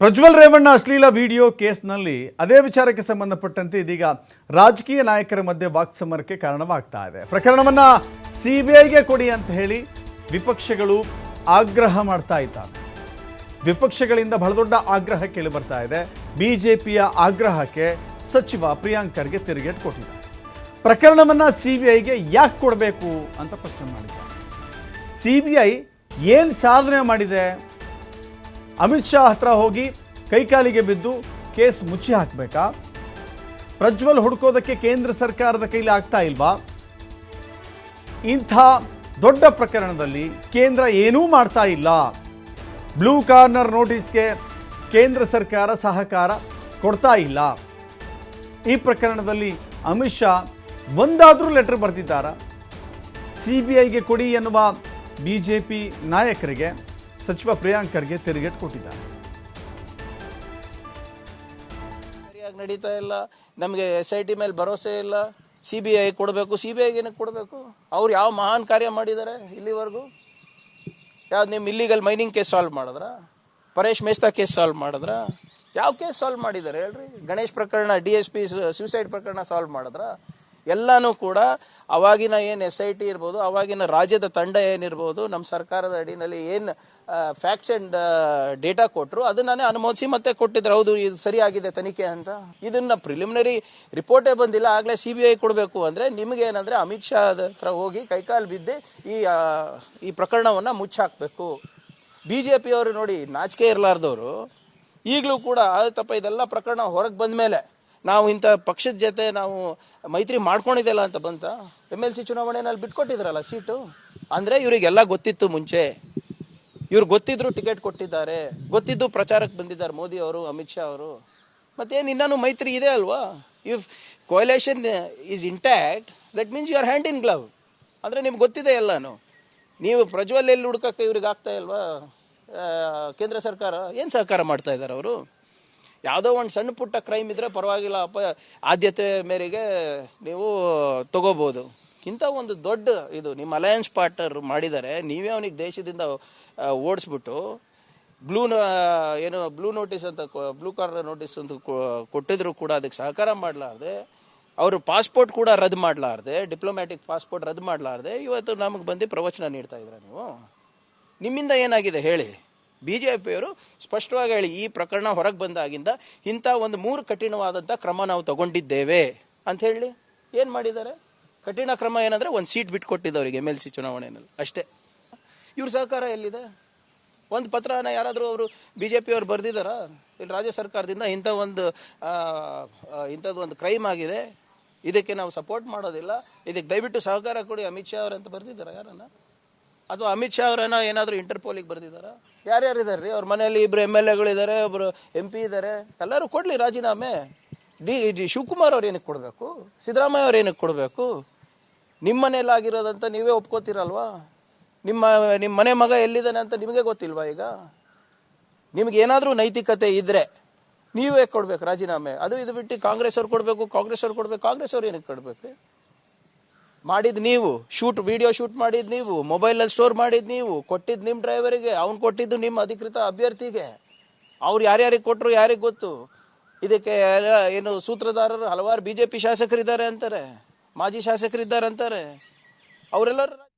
ಪ್ರಜ್ವಲ್ ರೇವಣ್ಣ ಅಶ್ಲೀಲ ವಿಡಿಯೋ ಕೇಸ್ನಲ್ಲಿ ಅದೇ ವಿಚಾರಕ್ಕೆ ಸಂಬಂಧಪಟ್ಟಂತೆ ಇದೀಗ ರಾಜಕೀಯ ನಾಯಕರ ಮಧ್ಯೆ ವಾಕ್ಸಮರಕ್ಕೆ ಕಾರಣವಾಗ್ತಾ ಇದೆ. ಪ್ರಕರಣವನ್ನ ಸಿಬಿಐಗೆ ಕೊಡಿ ಅಂತ ಹೇಳಿ ವಿಪಕ್ಷಗಳು ಆಗ್ರಹ ಮಾಡ್ತಾ ಇದ್ದಾರೆ. ವಿಪಕ್ಷಗಳಿಂದ ಬಹಳ ದೊಡ್ಡ ಆಗ್ರಹ ಕೇಳಿ ಬರ್ತಾ ಇದೆ. ಪಿಯ ಆಗ್ರಹಕ್ಕೆ ಸಚಿವ ಪ್ರಿಯಾಂಕ್ ಖರ್ಗೆ ತಿರುಗೇಟ್ ಕೊಟ್ಟಿದ್ದಾರೆ. ಪ್ರಕರಣವನ್ನ ಸಿಬಿಐಗೆ ಯಾಕೆ ಕೊಡಬೇಕು ಅಂತ ಪ್ರಶ್ನೆ ಮಾಡಿದ್ದಾರೆ. ಸಿಬಿಐ ಏನು ಸಾಧನೆ ಮಾಡಿದೆ? ಅಮಿತ್ ಶಾ ಹತ್ರ ಹೋಗಿ ಕೈಕಾಲಿಗೆ ಬಿದ್ದು ಕೇಸ್ ಮುಚ್ಚಿ ಹಾಕಬೇಕಾ? ಪ್ರಜ್ವಲ್ ಹುಡ್ಕೋದಕ್ಕೆ ಕೇಂದ್ರ ಸರ್ಕಾರದ ಕೈಲಿ ಆಗ್ತಾ ಇಲ್ವಾ? ಇಂಥ ದೊಡ್ಡ ಪ್ರಕರಣದಲ್ಲಿ ಕೇಂದ್ರ ಏನೂ ಮಾಡ್ತಾ ಇಲ್ಲ. ಬ್ಲೂ ಕಾರ್ನರ್ ನೋಟಿಸ್ಗೆ ಕೇಂದ್ರ ಸರ್ಕಾರ ಸಹಕಾರ ಕೊಡ್ತಾ ಇಲ್ಲ. ಈ ಪ್ರಕರಣದಲ್ಲಿ ಅಮಿತ್ ಶಾ ಒಂದಾದರೂ ಲೆಟರ್ ಬರೆದಿದ್ದಾರಾ? ಸಿ ಬಿ ಐಗೆ ಕೊಡಿ ಎನ್ನುವ ಬಿ ಜೆ ಪಿ ನಾಯಕರಿಗೆ ಸಚಿವ ಪ್ರಿಯಾಂಕ್ ಖರ್ಗೆ ತಿರುಗೇಟ್ ಕೊಟ್ಟಿದ್ದಾರೆ ಸರಿಯಾಗಿ ನಡೀತಾ ಇಲ್ಲ. ನಮಗೆ ಎಸ್ ಐ ಟಿ ಮೇಲೆ ಭರವಸೆ ಇಲ್ಲ. ಸಿ ಬಿ ಐ ಕೊಡಬೇಕು ಸಿ ಬಿ ಐಗೆ ಕೊಡಬೇಕು? ಅವ್ರು ಯಾವ ಮಹಾನ್ ಕಾರ್ಯ ಮಾಡಿದ್ದಾರೆ ಇಲ್ಲಿವರೆಗೂ? ಯಾವ್ದು ನಿಮ್ಮ ಇಲ್ಲಿಗಲ್ ಮೈನಿಂಗ್ ಕೇಸ್ ಸಾಲ್ವ್ ಮಾಡಿದ್ರ? ಪರೇಶ್ ಮೇಸ್ತಾ ಕೇಸ್ ಸಾಲ್ವ್ ಮಾಡಿದ್ರ? ಯಾವ ಕೇಸ್ ಸಾಲ್ವ್ ಮಾಡಿದ್ದಾರೆ ಹೇಳ್ರಿ? ಗಣೇಶ್ ಪ್ರಕರಣ ಡಿ ಎಸ್ ಪಿ ಸೂಸೈಡ್ ಪ್ರಕರಣ ಸಾಲ್ವ್ ಮಾಡಿದ್ರ? ಎಲ್ಲಾನು ಕೂಡ ಅವಾಗಿನ ಏನು ಎಸ್ ಐ ಟಿ ಇರ್ಬೋದು, ಅವಾಗಿನ ರಾಜ್ಯದ ತಂಡ ಏನಿರ್ಬೋದು ನಮ್ಮ ಸರ್ಕಾರದ ಅಡಿನಲ್ಲಿ ಏನು ಫ್ಯಾಕ್ಟ್ಸ್ ಅಂಡ್ ಡೇಟಾ ಕೊಟ್ಟರು ಅದನ್ನೇ ಅನುಮೋದಿಸಿ ಮತ್ತೆ ಕೊಟ್ಟಿದ್ರು. ಹೌದು, ಇದು ಸರಿಯಾಗಿದೆ ತನಿಖೆ ಅಂತ. ಇದನ್ನ ಪ್ರಿಲಿಮಿನರಿ ರಿಪೋರ್ಟೇ ಬಂದಿಲ್ಲ, ಆಗಲೇ ಸಿ ಬಿ ಐ ಕೊಡಬೇಕು ಅಂದರೆ ನಿಮಗೇನಂದರೆ ಅಮಿತ್ ಶಾ ಹತ್ರ ಹೋಗಿ ಕೈಕಾಲು ಬಿದ್ದು ಈ ಈ ಪ್ರಕರಣವನ್ನು ಮುಚ್ಚಾಕಬೇಕು. ಬಿ ಜೆ ಪಿಯವರು ನೋಡಿ ನಾಚಿಕೆ ಇರಲಾರ್ದವರು, ಈಗಲೂ ಕೂಡ ತಪ್ಪ ಇದೆಲ್ಲ ಪ್ರಕರಣ ಹೊರಗೆ ಬಂದ ಮೇಲೆ ನಾವು ಇಂಥ ಪಕ್ಷದ ಜೊತೆ ನಾವು ಮೈತ್ರಿ ಮಾಡ್ಕೊಂಡಿದ್ದೆಲ್ಲ ಅಂತ ಬಂತ ಎಂ ಎಲ್ ಸಿ ಚುನಾವಣೆಯಲ್ಲಿ ಬಿಟ್ಕೊಟ್ಟಿದ್ರಲ್ಲ ಸೀಟು? ಅಂದರೆ ಇವರಿಗೆಲ್ಲ ಗೊತ್ತಿತ್ತು ಮುಂಚೆ. ಇವ್ರು ಗೊತ್ತಿದ್ರು ಟಿಕೆಟ್ ಕೊಟ್ಟಿದ್ದಾರೆ. ಗೊತ್ತಿದ್ದು ಪ್ರಚಾರಕ್ಕೆ ಬಂದಿದ್ದಾರೆ ಮೋದಿ ಅವರು, ಅಮಿತ್ ಶಾ ಅವರು. ಮತ್ತೇನು, ಇನ್ನೂ ಮೈತ್ರಿ ಇದೆ ಅಲ್ವಾ? If coalition is intact that means you are hand in glove ಅಂದರೆ ನಿಮ್ಗೆ ಗೊತ್ತಿದೆ ಎಲ್ಲಾನು. ನೀವು ಪ್ರಜ್ವಲ್ ಎಲ್ಲಿ ಹುಡ್ಕಕ್ಕೆ ಇವ್ರಿಗೆ ಆಗ್ತಾ ಇಲ್ವಾ? ಕೇಂದ್ರ ಸರ್ಕಾರ ಏನು ಸಹಕಾರ ಮಾಡ್ತಾ ಇದ್ದಾರೆ ಅವರು? ಯಾವುದೋ ಒಂದು ಸಣ್ಣ ಪುಟ್ಟ ಕ್ರೈಮ್ ಇದ್ರೆ ಪರವಾಗಿಲ್ಲ, ಅಪ್ಪ. ಆದ್ಯತೆ ಮೇರೆಗೆ ನೀವು ತಗೋಬೋದು. ಇಂಥ ಒಂದು ದೊಡ್ಡ ಇದು ನಿಮ್ಮ ಅಲಯನ್ಸ್ ಪಾರ್ಟ್ನರ್ ಮಾಡಿದ್ದಾರೆ ನೀವೇ ಅವನಿಗೆ ದೇಶದಿಂದ ಓಡಿಸ್ಬಿಟ್ಟು ಬ್ಲೂ ಏನು ಬ್ಲೂ ನೋಟಿಸ್ ಅಂತ ಬ್ಲೂ ಕಾರ್ನರ್ ನೋಟಿಸ್ ಅಂತ ಕೊಟ್ಟಿದ್ರು ಕೂಡ ಅದಕ್ಕೆ ಸಹಕಾರ ಮಾಡಲಾರ್ದೆ, ಅವರು ಪಾಸ್ಪೋರ್ಟ್ ಕೂಡ ರದ್ದು ಮಾಡಲಾರ್ದೆ ಡಿಪ್ಲೊಮ್ಯಾಟಿಕ್ ಪಾಸ್ಪೋರ್ಟ್ ರದ್ದು ಮಾಡಲಾರ್ದೆ, ಇವತ್ತು ನಮಗೆ ಬಂದು ಪ್ರವಚನ ನೀಡ್ತಾ ಇದ್ರ ನೀವು? ನಿಮ್ಮಿಂದ ಏನಾಗಿದೆ ಹೇಳಿ. ಬಿ ಜೆ ಪಿಯವರು ಸ್ಪಷ್ಟವಾಗಿ ಹೇಳಿ, ಈ ಪ್ರಕರಣ ಹೊರಗೆ ಬಂದಾಗಿಂದ ಇಂಥ ಒಂದು ಮೂರು ಕಠಿಣವಾದಂಥ ಕ್ರಮ ನಾವು ತಗೊಂಡಿದ್ದೇವೆ ಅಂತ ಹೇಳಿ ಏನು ಮಾಡಿದ್ದಾರೆ? ಕಠಿಣ ಕ್ರಮ ಏನಂದರೆ ಒಂದು ಸೀಟ್ ಬಿಟ್ಕೊಟ್ಟಿದ್ದವರಿಗೆ ಎಂ ಎಲ್ ಸಿ ಚುನಾವಣೆಯಲ್ಲಿ ಅಷ್ಟೇ. ಇವ್ರ ಸಹಕಾರ ಎಲ್ಲಿದೆ? ಒಂದು ಪತ್ರನ ಯಾರಾದರೂ ಅವರು ಬಿ ಜೆ ಪಿಯವ್ರು ಬರೆದಿದ್ದಾರಾ ಇಲ್ಲಿ ರಾಜ್ಯ ಸರ್ಕಾರದಿಂದ ಇಂಥ ಒಂದು ಇಂಥದ್ದು ಒಂದು ಕ್ರೈಮ್ ಆಗಿದೆ, ಇದಕ್ಕೆ ನಾವು ಸಪೋರ್ಟ್ ಮಾಡೋದಿಲ್ಲ, ಇದಕ್ಕೆ ದಯವಿಟ್ಟು ಸಹಕಾರ ಕೊಡಿ ಅಮಿತ್ ಶಾ ಅವರಂತ ಬರೆದಿದ್ದಾರಾ ಯಾರನ್ನ? ಅಥವಾ ಅಮಿತ್ ಶಾ ಅವರನ್ನ ಏನಾದರೂ ಇಂಟರ್ಪೋಲಿಗೆ ಬರೆದಿದ್ದಾರಾ? ಯಾರ್ಯಾರು ಇದ್ದಾರೆ ರೀ? ಅವ್ರ ಮನೆಯಲ್ಲಿ ಇಬ್ಬರು ಎಂ ಎಲ್ ಎಗಳಿದ್ದಾರೆ ಒಬ್ಬರು ಎಂ ಪಿ ಇದ್ದಾರೆ. ಎಲ್ಲರೂ ಕೊಡಲಿ ರಾಜೀನಾಮೆ. ಡಿ ಡಿ ಶಿವಕುಮಾರ್ ಅವ್ರು ಏನಕ್ಕೆ ಕೊಡಬೇಕು? ಸಿದ್ದರಾಮಯ್ಯ ಅವ್ರು ಏನಕ್ಕೆ ಕೊಡಬೇಕು? ನಿಮ್ಮ ಮನೇಲಿ ಆಗಿರೋದಂತ ನೀವೇ ಒಪ್ಕೋತೀರಲ್ವಾ? ನಿಮ್ಮ ನಿಮ್ಮ ಮನೆ ಮಗ ಎಲ್ಲಿದ್ದಾನೆ ಅಂತ ನಿಮಗೆ ಗೊತ್ತಿಲ್ವಾ ಈಗ? ನಿಮ್ಗೆ ಏನಾದರೂ ನೈತಿಕತೆ ಇದ್ದರೆ ನೀವೇ ಕೊಡ್ಬೇಕು ರಾಜೀನಾಮೆ. ಅದು ಇದು ಬಿಟ್ಟು ಕಾಂಗ್ರೆಸ್ ಅವ್ರು ಕೊಡಬೇಕು ಕಾಂಗ್ರೆಸ್ ಅವ್ರು ಕೊಡ್ಬೇಕು ಕಾಂಗ್ರೆಸ್ ಅವ್ರು ಏನಕ್ಕೆ ಕೊಡ್ಬೇಕು? ಮಾಡಿದ್ ನೀವು ಶೂಟ್ ವಿಡಿಯೋ ಶೂಟ್ ಮಾಡಿದ್ ನೀವು ಮೊಬೈಲಲ್ಲಿ ಸ್ಟೋರ್ ಮಾಡಿದ್ ನೀವು ಕೊಟ್ಟಿದ್ದು ನಿಮ್ಮ ಡ್ರೈವರಿಗೆ ಅವ್ನು ಕೊಟ್ಟಿದ್ದು ನಿಮ್ಮ ಅಧಿಕೃತ ಅಭ್ಯರ್ಥಿಗೆ. ಅವ್ರು ಯಾರ್ಯಾರಿಗೆ ಕೊಟ್ಟರು ಯಾರಿಗೆ ಗೊತ್ತು? ಇದಕ್ಕೆ ಏನು, ಸೂತ್ರಧಾರರು ಹಲವಾರು ಬಿಜೆಪಿ ಶಾಸಕರಿದ್ದಾರೆ ಅಂತಾರೆ, ಮಾಜಿ ಶಾಸಕರಿದ್ದಾರೆ ಅಂತಾರೆ. ಅವರೆಲ್ಲರೂ